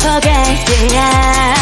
forget yeah.